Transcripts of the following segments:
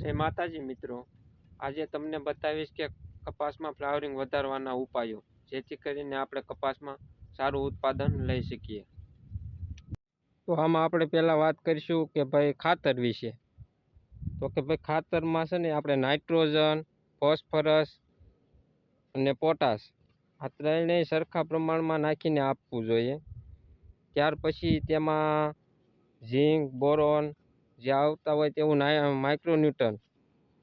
જય માતાજી મિત્રો. આજે તમને બતાવીશ કે કપાસમાં ફ્લાવરિંગ વધારવાના ઉપાયો, જેથી કરીને આપણે કપાસમાં સારું ઉત્પાદન લઈ શકીએ. તો આમાં આપણે પહેલાં વાત કરીશું કે ભાઈ ખાતર વિશે. તો કે ભાઈ ખાતરમાં છે ને આપણે નાઇટ્રોજન, ફોસ્ફરસ અને પોટાશ આ ત્રણેય સરખા પ્રમાણમાં નાખીને આપવું જોઈએ. ત્યાર પછી તેમાં ઝીંક, બોરોન જે આવતા હોય તેવું ના માઇક્રોન્યુટન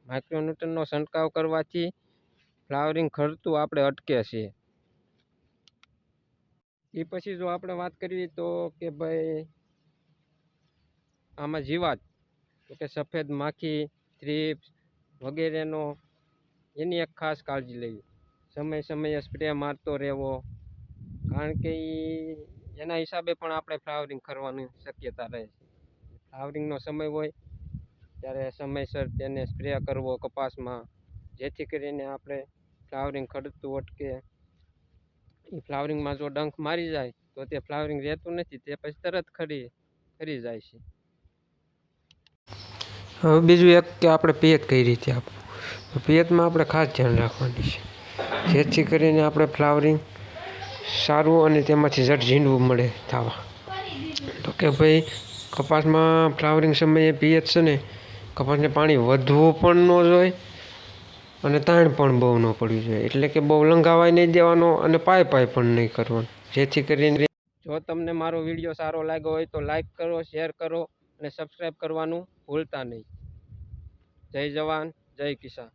માઇક્રોન્યુટનનો છંટકાવ કરવાથી ફ્લાવરિંગ ખરતું આપણે અટકે છે. એ પછી જો આપણે વાત કરીએ તો કે ભાઈ આમાં જીવાત, તો કે સફેદ માખી થ્રીપ્સ વગેરેનો એની એક ખાસ કાળજી લેવી સમય સમયે સ્પ્રે મારતો રહેવો, કારણ કે એના હિસાબે પણ આપણે ફ્લાવરિંગ કરવાની શક્યતા રહે છે. ફ્લાવરિંગનો સમય હોય, ત્યારે સમયસર તેને સ્પ્રે કરવો કપાસમાં. જેથી કરીને આપણે ફ્લાવરિંગ ખરતું અટકે. એ ફ્લાવરિંગમાં જો ડંખ મારી જાય, તો તે ફ્લાવરિંગ રહેતું નથી, તે પછી તરત ખરી ખરી જાય છે. હવે બીજું એક કે આપણે પિયત કઈ રીતે આપવું પિયતમાં આપણે ખાસ ધ્યાન રાખવાની છે. જેથી કરીને આપણે ફ્લાવરિંગ સારું અને તેમાંથી ઝટ ઝીંડવું મળે થવા. તો કે ભાઈ કપાસમાં ફ્લાવરિંગ સમયે પીએચ છે ને, કપાસને પાણી વધવું પણ ન જોઈએ અને તાણ પણ બહુ ન પડવી જોઈએ. એટલે કે બહુ લંઘાવાય નહીં દેવાનો અને પાય પાય પણ નહીં કરવાનો. જેથી કરીને જો તમને મારો વીડિયો સારો લાગ્યો હોય તો લાઈક કરો, શેર કરો અને સબસ્ક્રાઈબ કરવાનું ભૂલતા નહીં. જય જવાન, જય કિસાન.